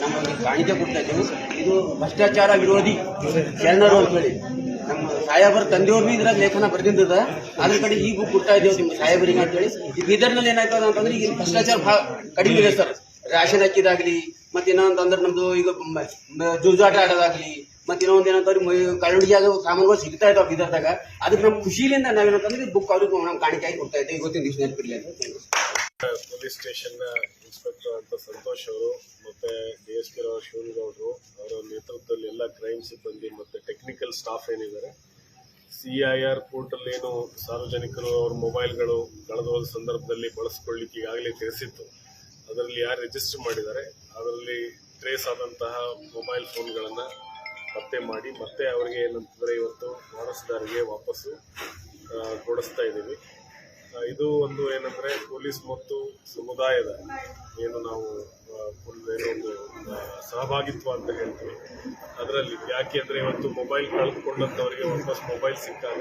ನಮ್ಮ ಕಾಣಿಕೆ ಕೊಡ್ತಾ ಇದ್ದೇವೆ. ಇದು ಭ್ರಷ್ಟಾಚಾರ ವಿರೋಧಿ ಶರಣರು ಅಂತ ಹೇಳಿ. ನಮ್ಮ ಸಾಹೇಬರ ತಂದೆಯವ್ರನ್ನೂ ಇದ್ರಾಗ ಲೇಖನ ಬರೆದಿದ್ದದ. ಅದ್ರ ಕಡೆ ಈಗ ಕೊಡ್ತಾ ಇದ್ದೇವೆ ನಿಮ್ಮ ಸಾಹೇಬರಿಗೆ ಅಂತ ಹೇಳಿ. ಈ ಬೀದರ್ನಲ್ಲಿ ಏನಾಯ್ತದ ಅಂತಂದ್ರೆ ಈಗ ಭ್ರಷ್ಟಾಚಾರ ಕಡಿಮೆ ಇದೆ ಸರ್. ರೇಷನ್ ಹಾಕಿದಾಗ್ಲಿ ಮತ್ತೆ ಅಂತಂದ್ರೆ ನಮ್ದು ಈಗ ಜೂಜಾಟ ಆಡೋದಾಗ್ಲಿ ಮತ್ತೆ ಇನ್ನೊಂದು ಏನಂತಂದ್ರೆ ಕಳ್ಳಡಿಗೆ ಅದು ಸಾಮಾನುಗಳು ಸಿಗ್ತಾ ಇದಾವೆ ಬೀದರ್ದಾಗ. ಅದಕ್ಕೆ ನಮ್ಮ ಖುಷಿಲಿಂದ ನಾವೇನಂತಂದ್ರೆ ಬುಕ್ ಅವ್ರಿಗೆ ನಮ್ಮ ಕಾಣಿಕೆ ಕೊಡ್ತಾ ಇದ್ದೇವೆ. ಇವತ್ತಿನ ದಿವಸ ನೆನಪಿರಲಿ ಅಂತ. ಪೊಲೀಸ್ ಸ್ಟೇಷನ್ ಇನ್ಸ್ಪೆಕ್ಟರ್ ಅಂತ ಸಂತೋಷ್ ಅವರು ಮತ್ತೆ ಡಿ ಎಸ್ ಪಿ ರಾವ್ ಶಿವನಗೌಡರು ಅವರ ನೇತೃತ್ವದಲ್ಲಿ ಎಲ್ಲ ಕ್ರೈಮ್ ಸಿಬ್ಬಂದಿ ಮತ್ತೆ ಟೆಕ್ನಿಕಲ್ ಸ್ಟಾಫ್ ಏನಿದ್ದಾರೆ, ಸಿ ಐ ಆರ್ ಪೋರ್ಟಲ್ ಏನು ಸಾರ್ವಜನಿಕರು ಅವ್ರ ಮೊಬೈಲ್ಗಳು ಕಳೆದ ಸಂದರ್ಭದಲ್ಲಿ ಬಳಸ್ಕೊಳ್ಳಿಕ್ಕೆ ಈಗಾಗಲೇ ತಿಳಿಸಿತ್ತು. ಅದರಲ್ಲಿ ಯಾರು ರಿಜಿಸ್ಟರ್ ಮಾಡಿದ್ದಾರೆ, ಅದರಲ್ಲಿ ಟ್ರೇಸ್ ಆದಂತಹ ಮೊಬೈಲ್ ಫೋನ್ಗಳನ್ನು ಪತ್ತೆ ಮಾಡಿ ಮತ್ತೆ ಅವರಿಗೆ ಏನಂತಂದರೆ ಇವತ್ತು ವಾರಸುದಾರಿಗೆ ವಾಪಸ್ಸು ಕೊಡಿಸ್ತಾ ಇದ್ದೀವಿ. ಇದು ಒಂದು ಏನಂದ್ರೆ ಪೊಲೀಸ್ ಮತ್ತು ಸಮುದಾಯದ ಏನು ನಾವು ಒಂದು ಸಹಭಾಗಿತ್ವ ಅಂತ ಹೇಳ್ತೀವಿ. ಅದರಲ್ಲಿ ಯಾಕೆ ಅಂದ್ರೆ ಇವತ್ತು ಮೊಬೈಲ್ ಕಳೆದುಕೊಂಡಂತವರಿಗೆ ವಾಪಸ್ ಮೊಬೈಲ್ ಸಿಕ್ಕಾಗ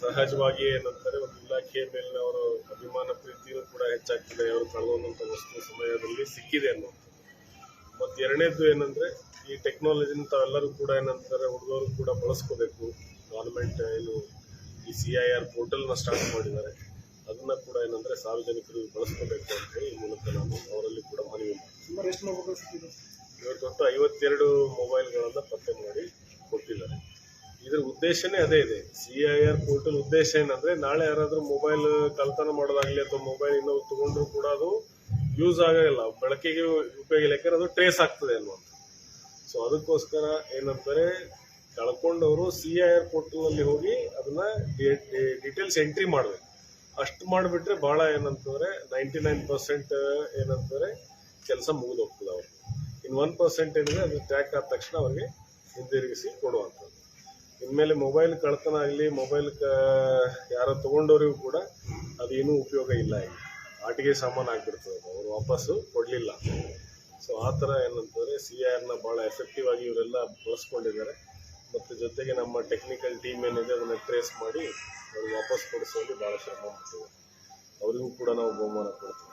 ಸಹಜವಾಗಿ ಏನಂತಾರೆ ಒಂದು ಇಲಾಖೆಯ ಮೇಲಿನ ಅವರ ಅಭಿಮಾನ ಪ್ರೀತಿಯೂ ಕೂಡ ಹೆಚ್ಚಾಗ್ತಿದೆ. ಅವರು ಕಳೆದಂತ ವಸ್ತು ಸಮಯದಲ್ಲಿ ಸಿಕ್ಕಿದೆ ಅನ್ನೋದು. ಮತ್ತು ಎರಡನೇದು ಏನಂದ್ರೆ ಈ ಟೆಕ್ನಾಲಜಿನ ತಾವೆಲ್ಲರೂ ಕೂಡ ಏನಂತಾರೆ ಹುಡುಗರು ಕೂಡ ಬಳಸ್ಕೋಬೇಕು. ಗೌರ್ಮೆಂಟ್ ಏನು ಈ ಸಿ ಐ ಆರ್ ಪೋರ್ಟಲ್ನ ಸ್ಟಾರ್ಟ್ ಮಾಡಿದ್ದಾರೆ. ಅದನ್ನ ಕೂಡ ಏನಂದ್ರೆ ಸಾರ್ವಜನಿಕರು ಬಳಸ್ಕೋಬೇಕು ಅಂತ ಹೇಳಿ ಈ ಮೂಲಕ ನಾನು ಅವರಲ್ಲಿ ಕೂಡ ಮನವಿ ಮಾಡ್ತೀನಿ. ಇವತ್ತು ಒಟ್ಟು ಐವತ್ತೆರಡು ಮೊಬೈಲ್ಗಳನ್ನು ಪತ್ತೆ ಮಾಡಿ ಕೊಟ್ಟಿದ್ದಾರೆ. ಇದ್ರ ಉದ್ದೇಶನೇ ಅದೇ ಇದೆ. ಸಿ ಐ ಆರ್ ಪೋರ್ಟಲ್ ಉದ್ದೇಶ ಏನಂದ್ರೆ ನಾಳೆ ಯಾರಾದ್ರೂ ಮೊಬೈಲ್ ಕಳ್ತನ ಮಾಡೋದಾಗ್ಲಿ ಅಥವಾ ಮೊಬೈಲ್ ಇನ್ನೂ ತಗೊಂಡ್ರು ಕೂಡ ಅದು ಯೂಸ್ ಆಗಲ್ಲ ಬೆಳಕಿಗೆ ಉಪಯೋಗ ಇಲ್ಲ. ಯಾಕಂದ್ರೆ ಅದು ಟ್ರೇಸ್ ಆಗ್ತದೆ ಅನ್ನುವಂಥ ಸೊ ಅದಕ್ಕೋಸ್ಕರ ಏನಂತಾರೆ ಕಳ್ಕೊಂಡವರು ಸಿ ಐ ಆರ್ ಪೋರ್ಟಲ್ನಲ್ಲಿ ಹೋಗಿ ಅದನ್ನ ಡೀಟೇಲ್ಸ್ ಎಂಟ್ರಿ ಮಾಡಬೇಕು. ಅಷ್ಟು ಮಾಡಿಬಿಟ್ರೆ ಭಾಳ ಏನಂತಂದ್ರೆ ನೈಂಟಿ ನೈನ್ ಪರ್ಸೆಂಟ್ ಏನಂತಾರೆ ಕೆಲಸ ಮುಗಿದು ಹೋಗ್ತದೆ ಇನ್ನು ಒನ್ ಪರ್ಸೆಂಟ್ ಏನಿದೆ ಅದು ಟ್ರ್ಯಾಕ್ ಆದ ತಕ್ಷಣ ಅವ್ರಿಗೆ ಹಿಂದಿರುಗಿಸಿ ಕೊಡುವಂಥದ್ದು. ಇನ್ಮೇಲೆ ಮೊಬೈಲ್ ಕಳ್ತನ ಆಗಲಿ ಮೊಬೈಲ್ ಕ ಯಾರೋ ತಗೊಂಡವರಿಗೂ ಕೂಡ ಅದೇನೂ ಉಪಯೋಗ ಇಲ್ಲ ಈಗ. ಆಟಿಗೆ ಸಾಮಾನು ಆಗಿಬಿಡ್ತದೆ ಅವ್ರು ವಾಪಸ್ಸು ಕೊಡಲಿಲ್ಲ. ಸೊ ಆ ಥರ ಏನಂತಂದರೆ ಸಿ ಆರ್ನ ಭಾಳ ಎಫೆಕ್ಟಿವ್ ಆಗಿ ಇವರೆಲ್ಲ ಬಳಸ್ಕೊಂಡಿದ್ದಾರೆ. ಮತ್ತು ಜೊತೆಗೆ ನಮ್ಮ ಟೆಕ್ನಿಕಲ್ ಟೀಮ್ ಏನಿದೆ ಅದನ್ನು ಟ್ರೇಸ್ ಮಾಡಿ ಅವ್ರಿಗೆ ವಾಪಸ್ ಕೊಡಿಸುವಲ್ಲಿ ಭಾಳ ಶ್ರಮ ಮಾಡ್ತೀವಿ ಅವರಿಗೂ ಕೂಡ ನಾವು ಬಹುಮಾನ ಕೊಡ್ತೀವಿ.